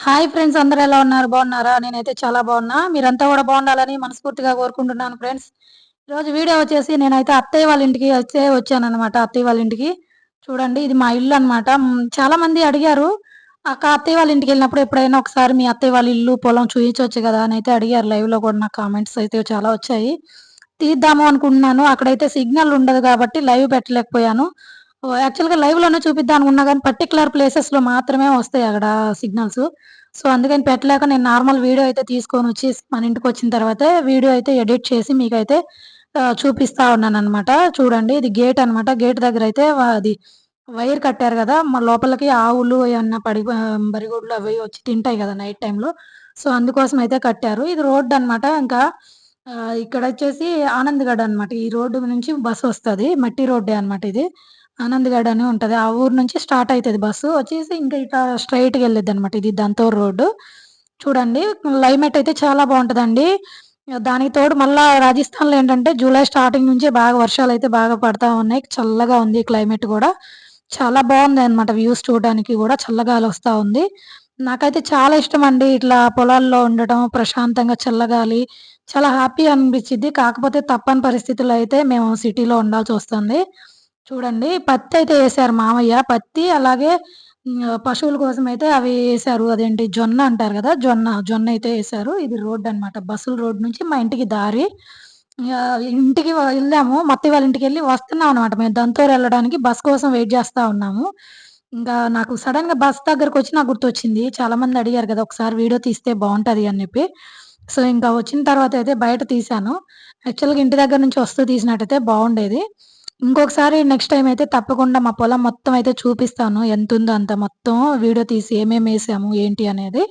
Hi friends అందరూ ఎలా ఉన్నారు? బాగున్నారా? నేనైతే చాలా బాగున్నా. మీరంతా కూడా బాగుండాలని మనస్ఫూర్తిగా కోరుకుంటున్నాను ఫ్రెండ్స్ ఈరోజు వీడియో వచ్చేసి నేనైతే అత్తయ్య వాళ్ళ ఇంటికి వచ్చే వచ్చాను అనమాట అత్తయ్య వాళ్ళ ఇంటికి. చూడండి ఇది మా ఇల్లు అనమాట చాలా మంది అడిగారు అక్క అత్తయ్య వాళ్ళ ఇంటికి వెళ్ళినప్పుడు ఎప్పుడైనా ఒకసారి మీ అత్తయ్య వాళ్ళ ఇల్లు పొలం చూయించవచ్చు కదా? అని అయితే అడిగారు. లైవ్లో కూడా నాకు కామెంట్స్ అయితే చాలా వచ్చాయి. తీద్దాము అనుకుంటున్నాను. అక్కడైతే సిగ్నల్ ఉండదు కాబట్టి లైవ్ పెట్టలేకపోయాను. యాక్చువల్గా లైవ్లోనే చూపిద్దాం అనుకున్నా కానీ పర్టికులర్ ప్లేసెస్లో మాత్రమే వస్తాయి అక్కడ సిగ్నల్స్ సో అందుకని పెట్టలేక నేను నార్మల్ వీడియో అయితే తీసుకొని వచ్చి మన ఇంటికి వచ్చిన తర్వాత వీడియో అయితే ఎడిట్ చేసి మీకైతే చూపిస్తా ఉన్నాను అనమాట చూడండి ఇది గేట్ అనమాట గేట్ దగ్గర అయితే అది వైర్ కట్టారు కదా మా లోపలికి ఆవులు ఏమన్నా పడి బరిగొడ్లు అవి వచ్చి తింటాయి కదా నైట్ టైంలో సో అందుకోసం అయితే కట్టారు. ఇది రోడ్డు అనమాట ఇంకా ఇక్కడ వచ్చేసి ఆనంద్గఢ్ అనమాట ఈ రోడ్డు నుంచి బస్సు వస్తుంది. మట్టి రోడ్డే అనమాట ఇది. ఆనంద్గఢ్ అని ఉంటుంది ఆ ఊరు నుంచి స్టార్ట్ అవుతుంది బస్సు. వచ్చేసి ఇంకా ఇట్లా స్ట్రెయిట్‌గా అనమాట ఇది దంతోర్ రోడ్డు. చూడండి క్లైమేట్ అయితే చాలా బాగుంటుందండి దానికి తోడు మళ్ళా రాజస్థాన్‌లో ఏంటంటే జూలై స్టార్టింగ్ నుంచే బాగా వర్షాలు అయితే బాగా పడతా ఉన్నాయి. చల్లగా ఉంది క్లైమేట్ కూడా. చాలా బాగుంది అనమాట వ్యూస్ చూడడానికి కూడా చల్లగాలి వస్తూ ఉంది. నాకైతే చాలా ఇష్టం అండి ఇట్లా పొలాల్లో ఉండటం, ప్రశాంతంగా చల్లగాలి చాలా హ్యాపీ అనిపించింది కాకపోతే తప్పని పరిస్థితుల్లో అయితే మేము సిటీలో ఉండాల్సి వస్తుంది. చూడండి పత్తి అయితే వేసారు మామయ్య. పత్తి అలాగే పశువుల కోసం అయితే అవి వేసారు. అదేంటి జొన్న అంటారు కదా! జొన్న. జొన్న అయితే వేసారు. ఇది రోడ్ అనమాట. బస్సుల రోడ్ నుంచి మా ఇంటికి దారి. ఇంటికి వెళ్ళాము. మత్తి వాళ్ళ ఇంటికి వెళ్ళి వస్తున్నాం అనమాట. మేము దంతోర్ వెళ్ళడానికి బస్ కోసం వెయిట్ చేస్తూ ఉన్నాము. ఇంకా నాకు సడెన్‌గా బస్ దగ్గరకొచ్చి నాకు గుర్తొచ్చింది. చాలా మంది అడిగారు కదా! ఒకసారి వీడియో తీస్తే బాగుంటది అని చెప్పి. సో, ఇంకా వచ్చిన తర్వాత అయితే బయట తీశాను. యాక్చువల్‌గా ఇంటి దగ్గర నుంచి వస్తూ తీసినట్టయితే బాగుండేది. ఇంకొకసారి నెక్స్ట్ టైం అయితే తప్పకుండా మా పొలం మొత్తం అయితే చూపిస్తాను. ఎంతుందో అంత మొత్తం వీడియో తీసి ఏమేమి వేసాము ఏంటి అనేది.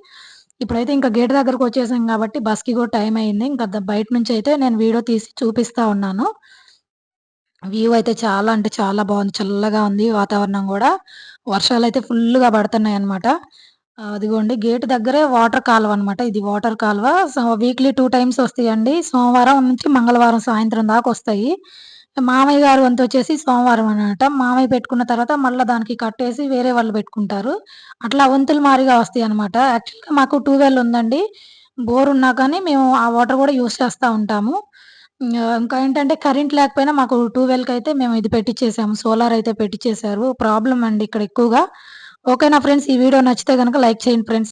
ఇప్పుడైతే ఇంకా గేట్ దగ్గరకు వచ్చేసాం కాబట్టి బస్‌కి కూడా టైం అయింది. ఇంకా బయట నుంచి అయితే నేను వీడియో తీసి చూపిస్తా ఉన్నాను. వ్యూ అయితే చాలా అంటే చాలా బాగుంది. చల్లగా ఉంది వాతావరణం కూడా వర్షాలు అయితే ఫుల్‌గా పడుతున్నాయన్నమాట. అదిగోండి గేట్ దగ్గరే వాటర్ కాలువ అనమాట. ఇది వాటర్ కాలువ. సో, వీక్లీ టూ టైమ్స్ వస్తాయండి. సోమవారం నుంచి మంగళవారం సాయంత్రం దాకా వస్తాయి. మామయ్య గారు వంతు వచ్చేసి సోమవారం అనమాట. మామయ్య పెట్టుకున్న తర్వాత మళ్ళీ దానికి కట్టేసి వేరే వాళ్ళు పెట్టుకుంటారు. అట్లా వంతులు మారిగా అనమాట యాక్చువల్‌గా మాకు వెల్ ఉందండి. బోర్ ఉన్నా కానీ మేము ఆ వాటర్ కూడా యూజ్ చేస్తూ ఉంటాము. ఇంకా ఏంటంటే కరెంట్ లేకపోయినా మాకు అయితే మేము ఇది పెట్టిచ్చేసాము. సోలార్ అయితే పెట్టిచ్చేసారు. ప్రాబ్లం అండి ఇక్కడ ఎక్కువగా. ఓకేనా ఫ్రెండ్స్ ఈ వీడియో నచ్చితే గనుక లైక్ చేయండి ఫ్రెండ్స్.